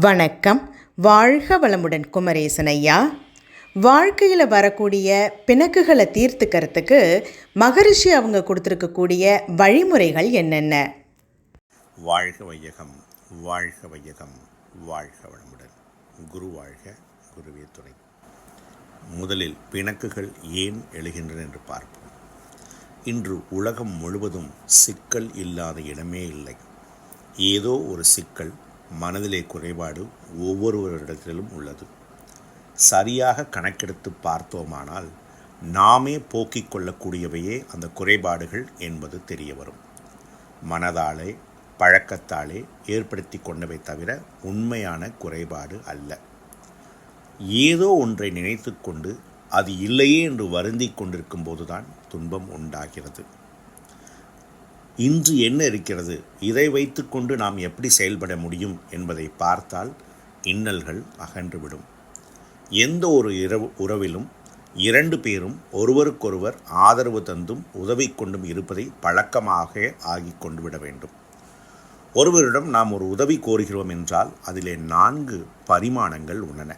வணக்கம். வாழ்க வளமுடன் குமரேசன் ஐயா. வாழ்க்கையில் வரக்கூடிய பிணக்குகளை தீர்த்துக்கிறதுக்கு மகரிஷி அவங்க கொடுத்துருக்கக்கூடிய வழிமுறைகள் என்னென்ன? வாழ்க வையகம் வாழ்க வையகம் வாழ்க வளமுடன். குரு வாழ்க குருவே துணை. முதலில் பிணக்குகள் ஏன் எழுகின்றன என்று பார்ப்போம். இன்று உலகம் முழுவதும் சிக்கல் இல்லாத இடமே இல்லை. ஏதோ ஒரு சிக்கல் மனதிலே குறைபாடு ஒவ்வொருவரிடத்திலும் உள்ளது. சரியாக கணக்கெடுத்து பார்த்தோமானால் நாமே போக்கிக் கொள்ளக்கூடியவையே அந்த குறைபாடுகள் என்பது தெரிய வரும் மனதாலே பழக்கத்தாலே ஏற்படுத்தி கொண்டவை தவிர உண்மையான குறைபாடு அல்ல. ஏதோ ஒன்றை நினைத்து கொண்டு அது இல்லையே என்று வருந்தி கொண்டிருக்கும் போதுதான் துன்பம் உண்டாகிறது. இன்று என்ன இருக்கிறது? இதை வைத்துக்கொண்டு நாம் எப்படி செயல்பட முடியும் என்பதை பார்த்தால் இன்னல்கள் அகன்றுவிடும். எந்த ஒரு இரவு உறவிலும் இரண்டு பேரும் ஒருவருக்கொருவர் ஆதரவு தந்தும் உதவி கொண்டும் இருப்பதை பழக்கமாக ஆகி கொண்டு விட வேண்டும். ஒருவரிடம் நாம் ஒரு உதவி கோருகிறோம் என்றால் அதிலே நான்கு பரிமாணங்கள் உள்ளன.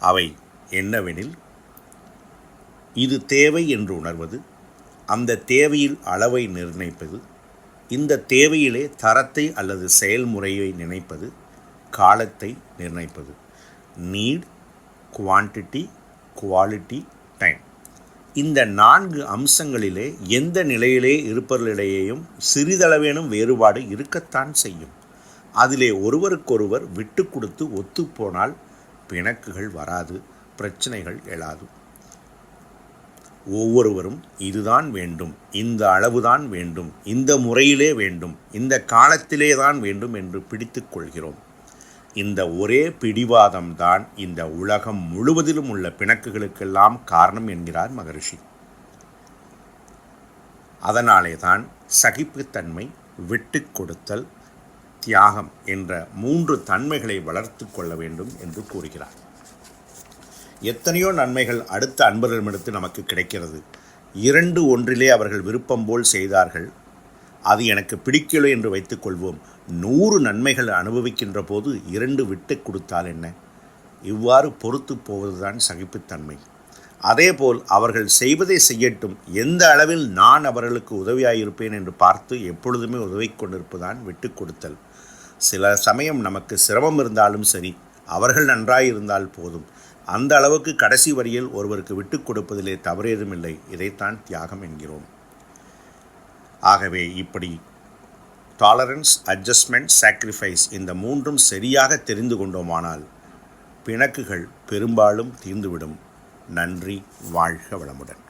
அவை என்னவெனில் இது தேவை என்று உணர்வது அந்த தேவையில் அளவை நிர்ணயிப்பது இந்த தேவையிலே தரத்தை அல்லது செயல்முறையை நினைப்பது காலத்தை நிர்ணயிப்பது. Need quantity quality time. இந்த நான்கு அம்சங்களிலே எந்த நிலையிலே இருப்பவர்களிடையேயும் சிறிதளவேனும் வேறுபாடு இருக்கத்தான் செய்யும். அதிலே ஒருவருக்கொருவர் விட்டு கொடுத்து ஒத்துப்போனால் பிணக்குகள் வராது பிரச்சனைகள் எழாது. ஒவ்வொருவரும் இதுதான் வேண்டும் இந்த அளவுதான் வேண்டும் இந்த முறையிலே வேண்டும் இந்த காலத்திலே தான் வேண்டும் என்று பிடித்து கொள்கிறோம். இந்த ஒரே பிடிவாதம்தான் இந்த உலகம் முழுவதிலும் உள்ள பிணக்குகளுக்கெல்லாம் காரணம் என்கிறார் மகரிஷி. அதனாலே தான் சகிப்புத்தன்மை விட்டு கொடுத்தல் தியாகம் என்ற மூன்று தன்மைகளை வளர்த்து கொள்ள வேண்டும் என்று கூறுகிறார். எத்தனையோ நன்மைகள் அடுத்த அன்பர்களிடமிருந்து நமக்கு கிடைக்கிறது. இரண்டு ஒன்றிலே அவர்கள் விருப்பம் போல் செய்தார்கள். அது எனக்கு பிடிக்கலை என்று வைத்துக்கொள்வோம் நூறு நன்மைகள் அனுபவிக்கின்ற போது இரண்டு விட்டு கொடுத்தால் என்ன? இவ்வாறு பொறுத்து போவதுதான் சகிப்புத்தன்மை. அதேபோல் அவர்கள் செய்வதை செய்யட்டும். எந்த அளவில் நான் அவர்களுக்கு உதவியாயிருப்பேன் என்று பார்த்து எப்பொழுதுமே உதவி கொண்டிருப்பதுதான் விட்டு கொடுத்தல். சில சமயம் நமக்கு சிரமம் இருந்தாலும் சரி அவர்கள் நன்றாயிருந்தால் போதும். அந்த அளவுக்கு கடைசி வரியில் ஒருவருக்கு விட்டுக் கொடுப்பதிலே தவறேதுமில்லை. இதைத்தான் தியாகம் என்கிறோம். ஆகவே இப்படி டாலரன்ஸ் அட்ஜஸ்ட்மெண்ட் சாக்ரிஃபைஸ் இந்த மூன்றும் சரியாக தெரிந்து கொண்டோமானால் பிணக்குகள் பெரும்பாலும் தீர்ந்துவிடும். நன்றி வாழ்க வளமுடன்.